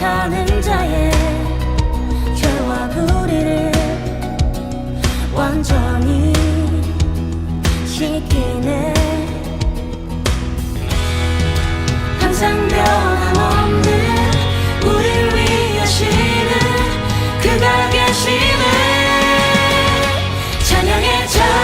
하는 자의 죄와 불의를 완전히 씻기네. 항상 변함없는 우릴 위하시는 그가 계시네 찬양의 자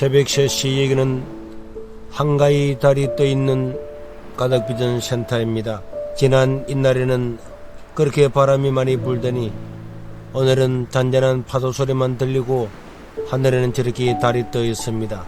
새벽 3시 여기는 한가히 달이 떠 있는 가덕비전 센터입니다. 지난 이날에는 그렇게 바람이 많이 불더니 오늘은 잔잔한 파도 소리만 들리고 하늘에는 저렇게 달이 떠 있습니다.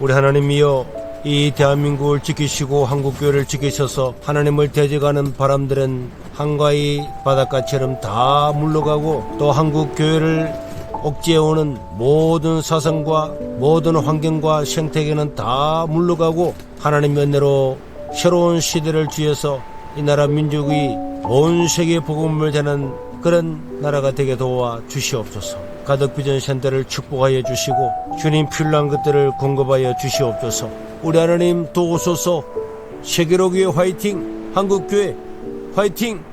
우리 하나님이여 이 대한민국을 지키시고 한국교회를 지키셔서 하나님을 대적하는 바람들은 한가히 바닷가처럼 다 물러가고 또 한국교회를 억제해오는 모든 사상과 모든 환경과 생태계는 다 물러가고 하나님 은혜로 새로운 시대를 주셔서 이 나라 민족이 온 세계 복음을 전하는 그런 나라가 되게 도와 주시옵소서. 가덕 비전 센터를 축복하여 주시고 주님 필요한 것들을 공급하여 주시옵소서. 우리 하나님 도우소서. 세계로교회 화이팅! 한국교회 화이팅!